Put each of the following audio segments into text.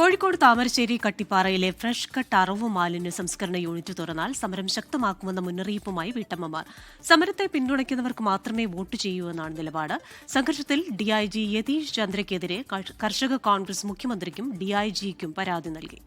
കോഴിക്കോട് താമരശ്ശേരി കട്ടിപ്പാറയിലെ fresh cut അറവ് മാലിന്യ സംസ്കരണ യൂണിറ്റ് തുറന്നാൽ സമരം ശക്തമാക്കുമെന്ന മുന്നറിയിപ്പുമായി വീട്ടമ്മമാർ. സമരത്തെ പിന്തുണയ്ക്കുന്നവർക്ക് മാത്രമേ വോട്ട് ചെയ്യൂ എന്നാണ് നിലപാട്. സംഘർഷത്തിൽ ഡിഐജി യതീഷ് ചന്ദ്രയ്ക്കെതിരെ കർഷ- കർഷക കോൺഗ്രസ് മുഖ്യമന്ത്രിക്കും ഡിഐജിക്കും പരാതി നൽകി.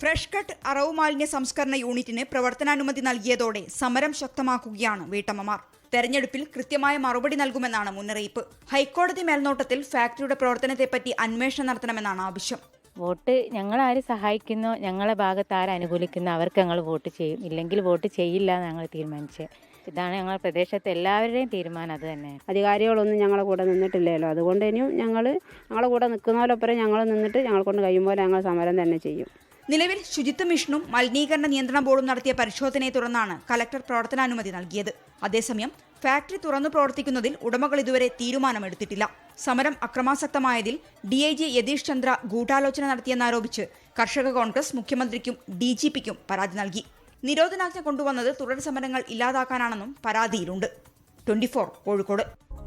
ഫ്രഷ് കട്ട് അറവ് മാലിന്യ സംസ്കരണ യൂണിറ്റിന് പ്രവർത്തനാനുമതി നൽകിയതോടെ സമരം ശക്തമാക്കുകയാണ് വീട്ടമ്മമാർ. തെരഞ്ഞെടുപ്പിൽ കൃത്യമായ മറുപടി നൽകുമെന്നാണ് മുന്നറിയിപ്പ്. ഹൈക്കോടതി മേൽനോട്ടത്തിൽ ഫാക്ടറിയുടെ പ്രവർത്തനത്തെപ്പറ്റി അന്വേഷണം നടത്തണമെന്നാണ് ആവശ്യം. വോട്ട് ഞങ്ങൾ ആര് സഹായിക്കുന്നോ ഞങ്ങളെ ഭാഗത്ത് ആര് അനുകൂലിക്കുന്നോ അവർക്ക് ഞങ്ങൾ വോട്ട് ചെയ്യും. ഇല്ലെങ്കിൽ വോട്ട് ചെയ്യില്ല എന്ന് ഞങ്ങൾ തീരുമാനിച്ചത്. ഇതാണ് ഞങ്ങളുടെ പ്രദേശത്തെ എല്ലാവരുടെയും തീരുമാനം. അത് തന്നെ. അധികാരികളൊന്നും ഞങ്ങളെ കൂടെ നിന്നിട്ടില്ലല്ലോ. അതുകൊണ്ട് ഇനിയും ഞങ്ങൾ ഞങ്ങളെ കൂടെ നിൽക്കുന്നതിലൊപ്പം ഞങ്ങൾ നിന്നിട്ട് ഞങ്ങൾ കൊണ്ട് കഴിയുമ്പോൾ ഞങ്ങൾ സമരം തന്നെ ചെയ്യും. നിലവിൽ ശുചിത്വ മിഷനും മലിനീകരണ നിയന്ത്രണ ബോർഡും നടത്തിയ പരിശോധനയെ തുടർന്നാണ് കലക്ടർ പ്രവർത്തനാനുമതി നൽകിയത്. അതേസമയം ഫാക്ടറി തുറന്നു പ്രവർത്തിക്കുന്നതിൽ ഉടമകൾ ഇതുവരെ തീരുമാനമെടുത്തിട്ടില്ല. സമരം അക്രമാസക്തമായതിൽ ഡിഐജി യതീഷ് ചന്ദ്ര ഗൂഢാലോചന നടത്തിയെന്നാരോപിച്ച് കർഷക കോൺഗ്രസ് മുഖ്യമന്ത്രിക്കും ഡി ജി പിക്കും പരാതി നൽകി. നിരോധനാജ്ഞ കൊണ്ടുവന്നത് തുടർ സമരങ്ങൾ ഇല്ലാതാക്കാനാണെന്നും പരാതിയിലുണ്ട്. ട്വന്റി കോഴിക്കോട്.